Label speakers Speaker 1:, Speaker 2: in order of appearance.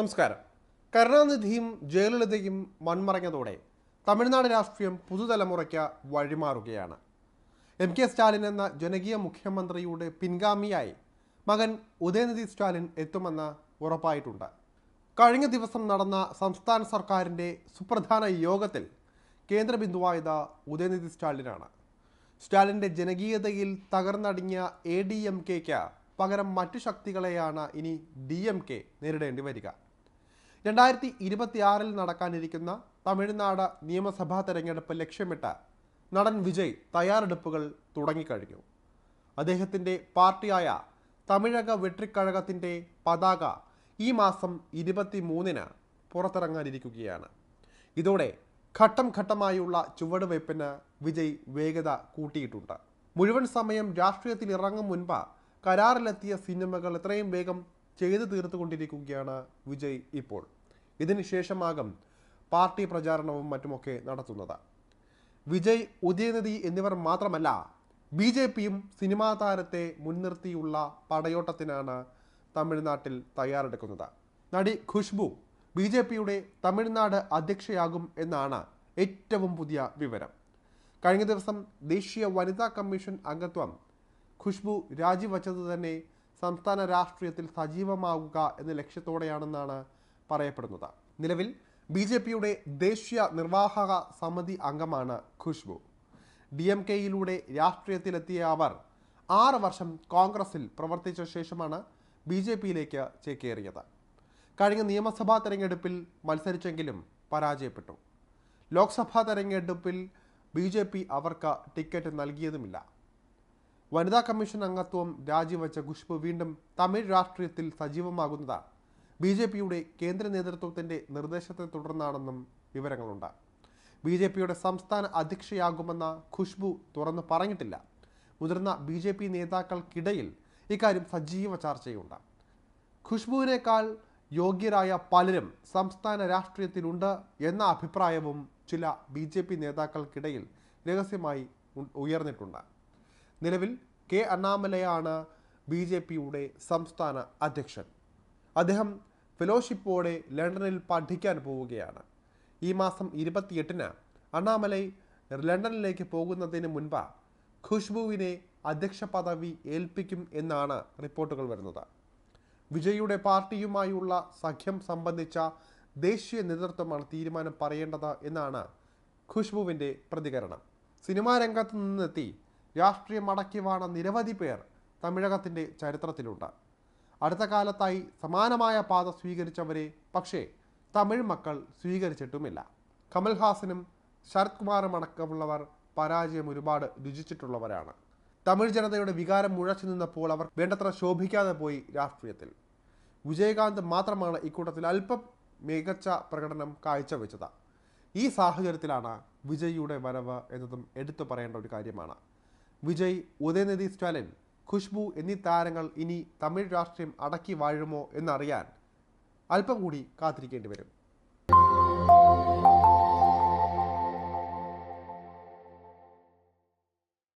Speaker 1: നമസ്കാരം. കരുണാനിധിയും ജയലളിതയും മൺമറഞ്ഞതോടെ തമിഴ്നാട് രാഷ്ട്രീയം പുതുതലമുറയ്ക്ക് വഴിമാറുകയാണ്. എം കെ സ്റ്റാലിൻ എന്ന ജനകീയ മുഖ്യമന്ത്രിയുടെ പിൻഗാമിയായി മകൻ ഉദയനിധി സ്റ്റാലിൻ എത്തുമെന്ന് ഉറപ്പായിട്ടുണ്ട്. കഴിഞ്ഞ ദിവസം നടന്ന സംസ്ഥാന സർക്കാരിന്റെ സുപ്രധാന യോഗത്തിൽ കേന്ദ്ര ബിന്ദുവായത് ഉദയനിധി സ്റ്റാലിനാണ്. സ്റ്റാലിന്റെ ജനകീയതയിൽ തകർന്നടിഞ്ഞ എ ഡി എം കെക്ക് പകരം മറ്റു ശക്തികളെയാണ് ഇനി ഡി എം കെ നേരിടേണ്ടി വരിക. രണ്ടായിരത്തി ഇരുപത്തിയാറിൽ നടക്കാനിരിക്കുന്ന തമിഴ്നാട് നിയമസഭാ തെരഞ്ഞെടുപ്പ് ലക്ഷ്യമിട്ട് നടൻ വിജയ് തയ്യാറെടുപ്പുകൾ തുടങ്ങിക്കഴിഞ്ഞു. അദ്ദേഹത്തിന്റെ പാർട്ടിയായ തമിഴക വെട്രിക്കഴകത്തിന്റെ പതാക ഈ മാസം ഇരുപത്തി മൂന്നിന് പുറത്തിറങ്ങാനിരിക്കുകയാണ്. ഇതോടെ ഘട്ടം ഘട്ടമായുള്ള ചുവടുവയ്പ്പിന് വിജയ് വേഗത കൂട്ടിയിട്ടുണ്ട്. മുഴുവൻ സമയം രാഷ്ട്രീയത്തിൽ ഇറങ്ങും മുൻപ് കരാറിലെത്തിയ സിനിമകൾ എത്രയും വേഗം ചെയ്തു തീർത്തുകൊണ്ടിരിക്കുകയാണ് വിജയ് ഇപ്പോൾ. ഇതിനുശേഷമാകും പാർട്ടി പ്രചാരണവും മറ്റുമൊക്കെ നടത്തുന്നത്. വിജയ് ഉദയനിധി എന്നിവർ മാത്രമല്ല ബി ജെ പിയും സിനിമാ താരത്തെ മുൻനിർത്തിയുള്ള പടയോട്ടത്തിനാണ് തമിഴ്നാട്ടിൽ തയ്യാറെടുക്കുന്നത്. നടി ഖുഷ്ബു ബി ജെ പിയുടെ തമിഴ്നാട് അധ്യക്ഷയാകും എന്നാണ് ഏറ്റവും പുതിയ വിവരം. കഴിഞ്ഞ ദിവസം ദേശീയ വനിതാ കമ്മീഷൻ അംഗത്വം ഖുഷ്ബു രാജിവച്ചത് തന്നെ സംസ്ഥാന രാഷ്ട്രീയത്തിൽ സജീവമാവുക എന്ന ലക്ഷ്യത്തോടെയാണെന്നാണ് പറയപ്പെടുന്നത്. നിലവിൽ ബി ജെ പിയുടെ ദേശീയ നിർവാഹക സമിതി അംഗമാണ് ഖുഷ്ബു ഡി എം കെയിലൂടെ രാഷ്ട്രീയത്തിലെത്തിയ അവർ ആറ് വർഷം കോൺഗ്രസിൽ പ്രവർത്തിച്ച ശേഷമാണ് ബി ജെ പിയിലേക്ക് ചേക്കേറിയത്. കഴിഞ്ഞ നിയമസഭാ തെരഞ്ഞെടുപ്പിൽ മത്സരിച്ചെങ്കിലും പരാജയപ്പെട്ടു. ലോക്സഭാ തെരഞ്ഞെടുപ്പിൽ ബി ജെ പി അവർക്ക് ടിക്കറ്റ് നൽകിയതുമില്ല. വനിതാ കമ്മീഷൻ അംഗത്വം രാജിവെച്ച ഖുഷ്ബു വീണ്ടും തമിഴ് രാഷ്ട്രീയത്തിൽ സജീവമാകുന്നത് ബി ജെ പിയുടെ കേന്ദ്ര നേതൃത്വത്തിന്റെ നിർദ്ദേശത്തെ തുടർന്നാണെന്നും വിവരങ്ങളുണ്ട്. ബി ജെ പിയുടെ സംസ്ഥാന അധ്യക്ഷയാകുമെന്ന ഖുഷ്ബു തുറന്നു പറഞ്ഞിട്ടില്ല. മുതിർന്ന ബി ജെ പി നേതാക്കൾക്കിടയിൽ ഇക്കാര്യം സജീവ ചർച്ചയുണ്ട്. ഖുഷ്ബുവിനേക്കാൾ യോഗ്യരായ പലരും സംസ്ഥാന രാഷ്ട്രീയത്തിലുണ്ട് എന്ന അഭിപ്രായവും ചില ബി ജെ പി നേതാക്കൾക്കിടയിൽ രഹസ്യമായി ഉയർന്നിട്ടുണ്ട്. നിലവിൽ കെ അണ്ണാമലയാണ് ബി ജെ പിയുടെ സംസ്ഥാന അധ്യക്ഷൻ. അദ്ദേഹം ഫെലോഷിപ്പോടെ ലണ്ടനിൽ പഠിക്കാൻ പോവുകയാണ്. ഈ മാസം ഇരുപത്തിയെട്ടിന് അണ്ണാമലൈ ലണ്ടനിലേക്ക് പോകുന്നതിന് മുൻപ് ഖുഷ്ബുവിനെ അധ്യക്ഷ പദവി ഏൽപ്പിക്കും എന്നാണ് റിപ്പോർട്ടുകൾ വരുന്നത്. വിജയുടെ പാർട്ടിയുമായുള്ള സഖ്യം സംബന്ധിച്ച ദേശീയ നേതൃത്വമാണ് തീരുമാനം പറയേണ്ടത് എന്നാണ് ഖുഷ്ബുവിന്റെ പ്രതികരണം. സിനിമാ രംഗത്ത് നിന്നെത്തി രാഷ്ട്രീയം അടക്കി വാണ നിരവധി പേർ തമിഴകത്തിന്റെ ചരിത്രത്തിലുണ്ട്. അടുത്ത കാലത്തായി സമാനമായ പാത സ്വീകരിച്ചവരെ പക്ഷേ തമിഴ് മക്കൾ സ്വീകരിച്ചിട്ടുമില്ല. കമൽഹാസനും ശരത് കുമാറും അടക്കമുള്ളവർ പരാജയം ഒരുപാട് രുചിച്ചിട്ടുള്ളവരാണ്. തമിഴ് ജനതയുടെ വികാരം മുഴച്ചു നിന്നപ്പോൾ അവർ വേണ്ടത്ര ശോഭിക്കാതെ പോയി രാഷ്ട്രീയത്തിൽ. വിജയകാന്ത് മാത്രമാണ് ഇക്കൂട്ടത്തിൽ അല്പം മികച്ച പ്രകടനം കാഴ്ചവെച്ചത്. ഈ സാഹചര്യത്തിലാണ് വിജയിയുടെ വരവ് എന്നതും എടുത്തു പറയേണ്ട ഒരു കാര്യമാണ്. വിജയ് ഉദയനിധി സ്റ്റാലിൻ ഖുഷ്ബു എന്നീ താരങ്ങൾ ഇനി തമിഴ് രാഷ്ട്രീയം അടക്കി വാഴുമോ എന്നറിയാൻ അല്പം കൂടി കാത്തിരിക്കേണ്ടി വരും.